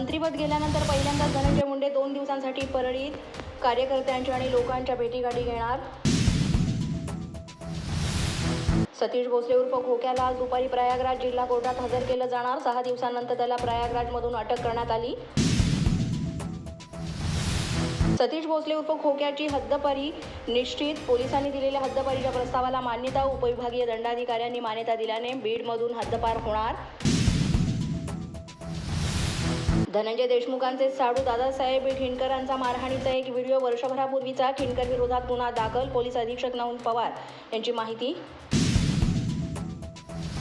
मंत्रीपद गेल्यानंतर पहिल्यांदाच धनंजय मुंडे दोन दिवसांसाठी परळीत कार्यकर्त्यांच्या आणि लोकांच्या भेटीगाठी घेणार. सतीश भोसले उर्फ खोक्याला आज दुपारी प्रयागराज जिल्हा कोर्टात हजर केलं जाणार. सहा दिवसानंतर त्याला प्रयागराजमधून अटक करण्यात आली. सतीश भोसले उर्फ खोक्याची हद्दपारी निश्चित. पोलिसांनी दिलेल्या हद्दपारीच्या प्रस्तावाला मान्यता उपविभागीय दंडाधिकाऱ्यांनी मान्यता दिल्याने बीडमधून हद्दपार होणार. धनंजय देशमुखांचे साडू दादासाहेब ठिणकरांचा मारहाणीचा एक व्हिडिओ वर्षभरापूर्वीचा ठिणकर विरोधात गुन्हा दाखल पोलीस अधीक्षक नवून पवार यांची माहिती.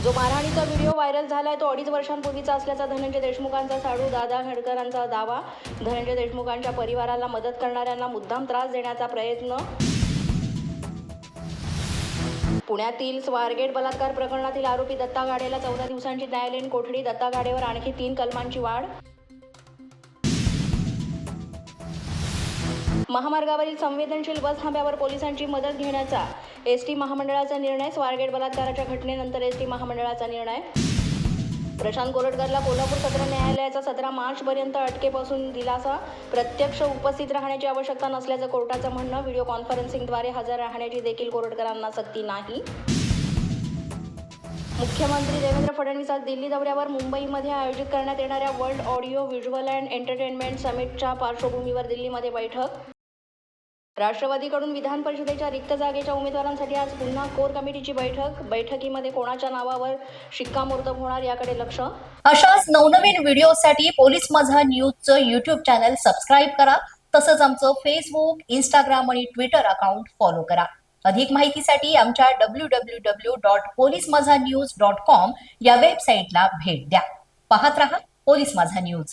जो मारहाणीचा व्हिडिओ व्हायरल झालाय तो अडीच वर्षांपूर्वीचा असल्याचा धनंजय देशमुखांचा साडू दादा खेडकरांचा दावा. धनंजय देशमुखांच्या परिवाराला मदत करणाऱ्यांना मुद्दाम त्रास देण्याचा प्रयत्न. पुण्यातील स्वारगेट बलात्कार प्रकरणातील आरोपी दत्ता गाडेला चौदा दिवसांची न्यायालयीन कोठडी दत्ता गाडेवर आणखी तीन कलमांची वाढ. महामार्गावरील संवेदनशील बस थांब्यावर पोलिसांची मदत घेण्याचा एस टी महामंडळाचा निर्णय स्वारगेट बलात्काराच्या घटनेनंतर एस टी महामंडळाचा निर्णय. प्रशांत कोरटकरला कोल्हापूर सत्र न्यायालयाचा सतरा मार्चपर्यंत अटकेपासून दिलासा. प्रत्यक्ष उपस्थित राहण्याची आवश्यकता नसल्याचं कोर्टाचं म्हणणं व्हिडिओ कॉन्फरन्सिंगद्वारे हजर राहण्याची देखील कोरटकरांना सक्ती नाही. मुख्यमंत्री देवेंद्र फडणवीस आज दिल्ली दौऱ्यावर मुंबईमध्ये आयोजित करण्यात येणाऱ्या world audio visual and entertainment समिटच्या पार्श्वभूमीवर दिल्लीमध्ये बैठक राष्ट्रवादीकडून विधान परिषदेच्या रिक्त जागेच्या उमेदवारांसाठी आज पुन्हा कोर कमिटीची बैठक. बैठकीमध्ये कोणाच्या नावावर शिक्कामोर्तब होणार याकडे लक्ष. अशाच नवनवीन व्हिडिओसाठी पोलीस माझा न्यूजचं युट्यूब चॅनल सबस्क्राईब करा. तसंच आमचं फेसबुक इंस्टाग्राम आणि ट्विटर अकाउंट फॉलो करा. अधिक माहितीसाठी आमच्या W W W dot police Majha news dot com या वेबसाईटला भेट द्या. पाहत रहा पोलीस माझा न्यूज